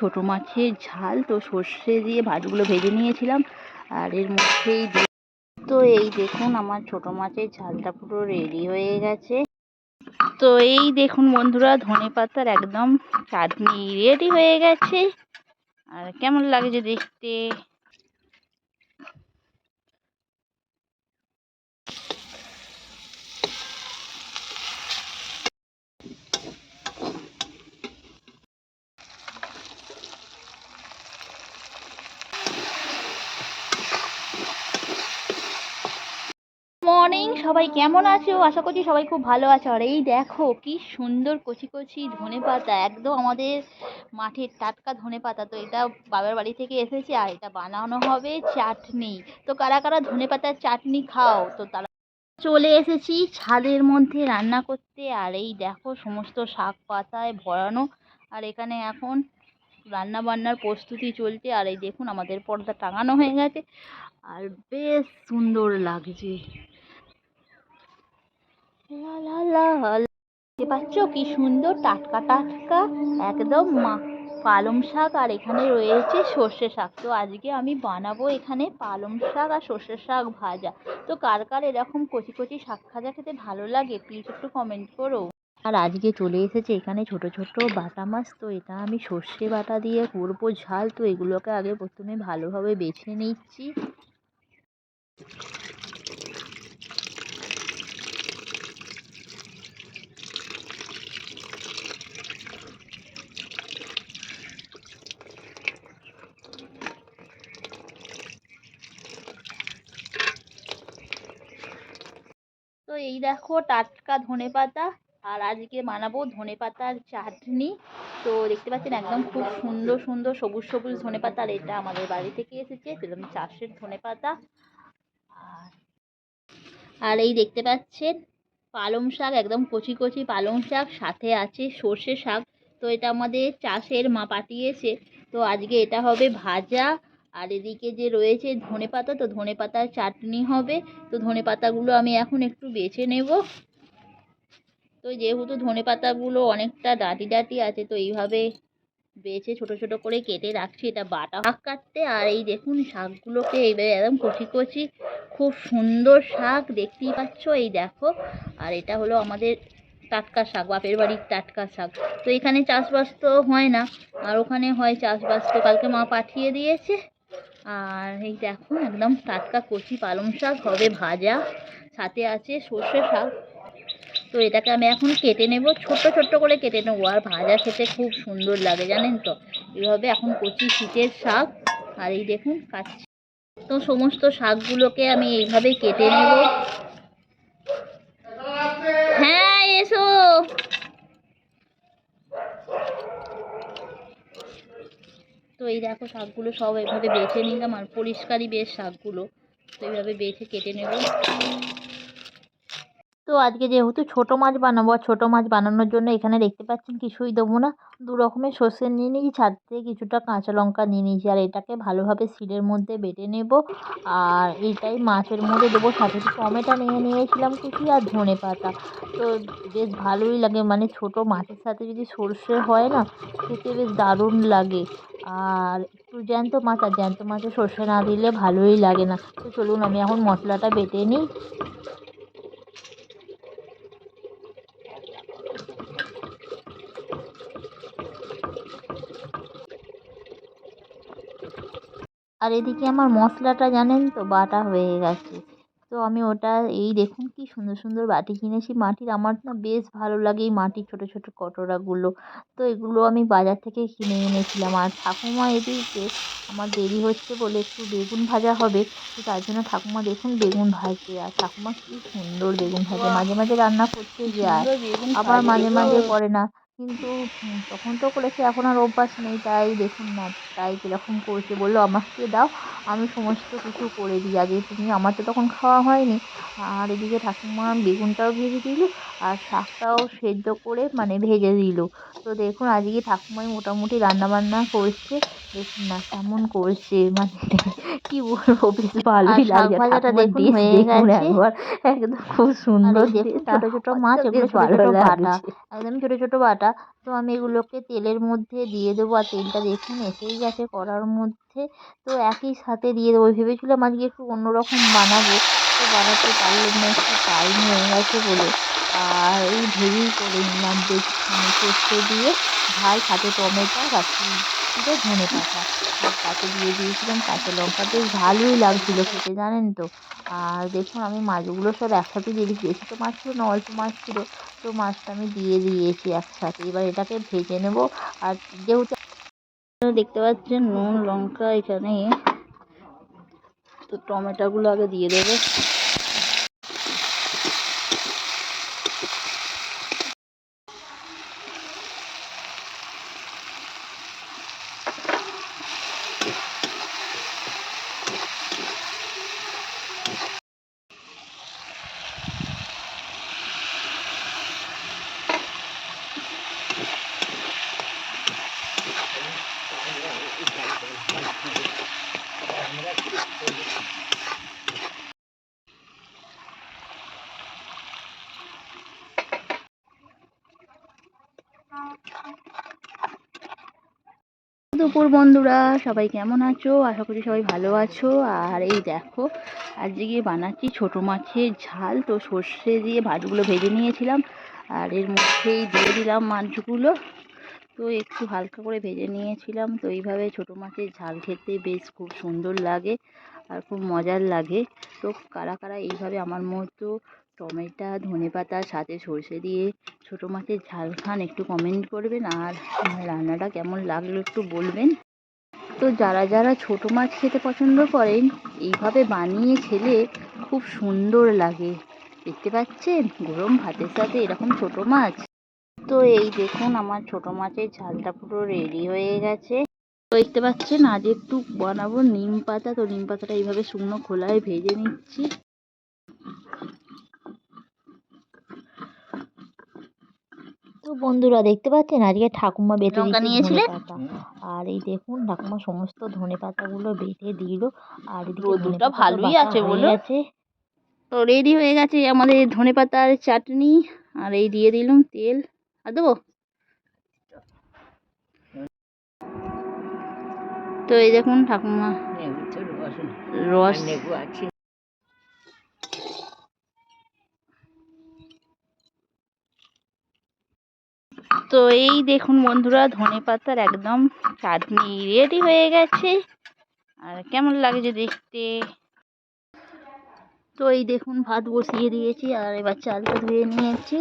ছোট মাছের ঝাল তো সর্ষে দিয়ে ভাজগুলো ভেজে নিয়েছিলাম। আর এর মধ্যেই তো এই দেখুন আমার ছোট মাছের ঝালটা পুরো রেডি হয়ে গেছে। তো এই দেখুন বন্ধুরা, ধনে পাতার একদম চাটনি রেডি হয়ে গেছে। আর কেমন লাগছে দেখতে? সবাই কেমন আছো? আশা করছি সবাই খুব ভালো আছো। আর এই দেখো, কি সুন্দর কচি কচি ধনে পাতা, একদম আমাদের মাঠের টাটকা ধনে পাতা। তো এটা বাবার বাড়ি থেকে এসেছে আর এটা বানানো হবে চাটনি। তো কারা কারা ধনে পাতার চাটনি খাও? তো তারা চলে এসেছি ছাদের মধ্যে রান্না করতে। আর এই দেখো, সমস্ত শাক পাতায় ভরানো। আর এখানে এখন রান্না বান্নার প্রস্তুতি চলছে। আর এই দেখুন, আমাদের পর্দা টাঙানো হয়ে গেছে। আর বেশ সুন্দর লাগছে। দেখতে পাচ্ছ কি সুন্দর টাটকা টাটকা, একদম পালং শাক আর এখানে রয়েছে সর্ষে শাক। তো আজকে আমি বানাবো এখানে পালং শাক আর সর্ষে শাক ভাজা। তো কার কার এরকম কচি কচি শাক ভাজা খেতে ভালো লাগে প্লিজ একটু কমেন্ট করো। আর আজকে চলে এসেছে এখানে ছোট ছোট বাটা মাছ। তো এটা আমি সর্ষে বাটা দিয়ে করব ঝাল। তো এগুলোকে আগে প্রথমে ভালোভাবে বেছে নিচ্ছি। এই দেখো টাটকা ধনেপাতা, আর আজকে বানাবো ধনেপাতার চাটনি। তো দেখতে পাচ্ছেন একদম খুব সুন্দর সুন্দর সবুজ সবুজ ধনেপাতা, আর এটা আমাদের বাড়ি থেকে এসেছে একদম চাষের ধনেপাতা। আর আর এই দেখতে পাচ্ছেন পালং শাক, একদম কচি কচি পালং শাক, সাথে আছে সর্ষে শাক। তো এটা আমাদের চাষের মা পাঠিয়েছে। তো আজকে এটা হবে ভাজা আর এদিকে যে রয়েছে ধনেপাতা তো ধনেপাতার চাটনি হবে। তো ধনে পাতাগুলো আমি এখন একটু বেছে নেব। তো যেহেতু ধনে পাতাগুলো অনেকটা ডাঁটি ডাঁটি আছে, তো এইভাবে বেছে ছোট ছোট করে কেটে রাখছি। এটা বাটা শাক কাটতে। আর এই দেখুন, শাকগুলোকে এইভাবে একদম কচি কচি, খুব সুন্দর শাক দেখতেই পাচ্ছ। এই দেখো, আর এটা হলো আমাদের টাটকা শাক, বাপের বাড়ির টাটকা শাক। তো এখানে চাষবাস তো হয় না, আর ওখানে হয় চাষবাস। তো কালকে মা পাঠিয়ে দিয়েছে। আর এই দেখো, একদম টাটকা কচি পালং শাক হবে ভাজা। সাথে আছে সর্ষে শাক। তো এটাকে আমি এখন কেটে নেব, ছোট্ট ছোট্ট করে কেটে নেব। আর ভাজা খেতে খুব সুন্দর লাগে, জানেন তো? এইভাবে এখন কচি শীতের শাক। আর এই দেখুন কাটছি তো সমস্ত শাকগুলোকে আমি এইভাবে কেটে নেব। হ্যাঁ এসো! এই দেখো শাকগুলো সব এভাবে বেছে নিলাম আর পরিষ্কারই বেশ শাকগুলো। তো এইভাবে বেছে কেটে নেব। তো আজকে যেহেতু ছোটো মাছ বানাবো আর ছোটো মাছ বানানোর জন্য এখানে দেখতে পাচ্ছেন কিছুই দেবো না। দু রকমের সর্ষে নিয়ে নিয়েছি ছাড়তে কিছুটা কাঁচা লঙ্কা নিয়ে নিয়েছি আর এটাকে ভালোভাবে শিলের মধ্যে বেটে নেব। আর এটাই মাছের মধ্যে দেবো, সাথে টমেটো নিয়ে নিয়েছিলাম কিছু আর ধনে পাতা। তো বেশ ভালোই লাগে মানে ছোটো মাছের সাথে যদি সর্ষে হয় না, খেতে বেশ দারুণ লাগে। আর একটু জ্যান্ত মাছ আর জ্যান্ত মাছে সর্ষে না দিলে ভালোই লাগে না। তো চলুন, আমি এখন মশলাটা বেটে নিই। আর এদিকে আমার মশলাটা জানেন তো, বাটা হয়ে গেছে। তো আমি ওটা এই দেখুন কি সুন্দর সুন্দর বাটি কিনেছি। মাটির আমার না বেশ ভালো লাগে এই মাটির ছোটো ছোটো কটোরাগুলো। তো এগুলো আমি বাজার থেকে কিনে এনেছিলাম। আর ঠাকুমা এদিকে আমার দেরি হচ্ছে বলে একটু বেগুন ভাজা হবে। তো তার জন্য ঠাকুমা দেখুন বেগুন ভাজছে। আর ঠাকুমা কি সুন্দর বেগুন ভাজে। মাঝে মাঝে রান্না করতে যায়। আবার মাঝে মাঝে করে না। কিন্তু তখন তো করেছে এখন আর অভ্যাস নেই তাই দেখুন না তাই কীরকম করছে বলল আমাকে দাও আমি সমস্ত কিছু করে দিই। আগে তুমি আমার তো তখন খাওয়া হয়নি। আর এদিকে ঠাকুমা বেগুনটাও ভেজে দিল আর শাকটাও সেদ্ধ করে মানে ভেজে দিল। তো দেখুন আজকে ঠাকুমাই মোটামুটি রান্নাবান্না করছে দেখুন না কেমন করছে মানে কি বলব বেশ ভালোই ভাজাটা ঠাকুমার দেখুন হয়ে গেছে। একদম খুব সুন্দর ছোট ছোট মাছ তো এগুলো ছোট ছোট বাটা। একদম ছোট ছোট বাটা। তো আমি এগুলোকে তেলের মধ্যে দিয়ে দেবো আর তেলটা দেখুন এসেই গেছে কড়ার মধ্যে। তো একই সাথে দিয়ে দেবো। ভেবেছিলাম আজকে একটু অন্যরকম বানাবো। তো বানাতে পারলাম না, একটু টাইম হয়ে গেছে বলে। আর এই ভেবেই করে নিলাম বেশ সর্ষে দিয়ে। ঝাল, সাথে টমেটো কাঁচি দিয়ে ধনে পাতা। আর তাতে দিয়ে দিয়েছিলাম কাঁচা লঙ্কা। বেশ ভালোই লাগছিল খেতে, জানেন তো? আর দেখুন, আমি মাছগুলো সব একসাথে দিয়ে দিচ্ছি বেশি তো মাছ ছিল না, অল্প মাছ ছিল। তো মাছটা আমি দিয়ে দিয়েছি একসাথে। এবার এটাকে ভেজে নেব। আর যেহেতু দেখতে পাচ্ছেন, নুন, লঙ্কা এখানে। তো টমেটোগুলো আগে দিয়ে দেবে। দুপুর বন্ধুরা, সবাই কেমন আছো? আশা করি সবাই ভালো আছো। আর এই দেখো, আজকে বানাচ্ছি ছোটো মাছের ঝাল। তো সর্ষে দিয়ে মাছগুলো ভেজে নিয়েছিলাম। আর এর মধ্যেই দিয়ে দিলাম মাছগুলো। তো একটু হালকা করে ভেজে নিয়েছিলাম। তো এইভাবে ছোটো মাছের ঝাল খেতে বেশ খুব সুন্দর লাগে আর খুব মজার লাগে। তো কারা কারা এইভাবে আমার মতো টমেটো, ধনে পাতা, সাথে সর্ষে দিয়ে ছোটো মাছের ঝাল খান একটু কমেন্ট করবেন আর রান্নাটা কেমন লাগল একটু বলবেন। তো যারা যারা ছোটো মাছ খেতে পছন্দ করেন, এইভাবে বানিয়ে খেলে খুব সুন্দর লাগে। দেখতে পাচ্ছেন? গরম ভাতের সাথে এরকম ছোটো মাছ। তো এই দেখুন আমার ছোটো মাছের ঝালটা পুরো রেডি হয়ে গেছে তো দেখতে পাচ্ছেন আজ একটু বানাবো নিম পাতা তো নিম পাতাটা এইভাবে শুকনো খোলায় ভেজে নিচ্ছি তো বন্ধুরা দেখতে পাচ্ছেন আজকে ঠাকুমা বেটে লঙ্কা দিয়েছে নিয়েছিলে? ধনেপাতা। আর এই দেখুন ঠাকুমা সমস্ত ধনে পাতাগুলো বেটে দিল আর ধনেপাতাটা ভালোই আছে বলে? গেছে। তো রেডি হয়ে গেছে আমাদের ধনে পাতার চাটনি আর এই দিয়ে দিলাম তেল দেবো? তো এই দেখুন ঠাকুমা। রস। তো এই দেখুন বন্ধুরা, ধনে পাতার একদম চাটনি রেডি হয়ে গেছে। আর কেমন লাগছে দেখতে? তো এই দেখুন ভাত বসিয়ে দিয়েছি, আর এবার চালটা ধুয়ে নিয়েছি।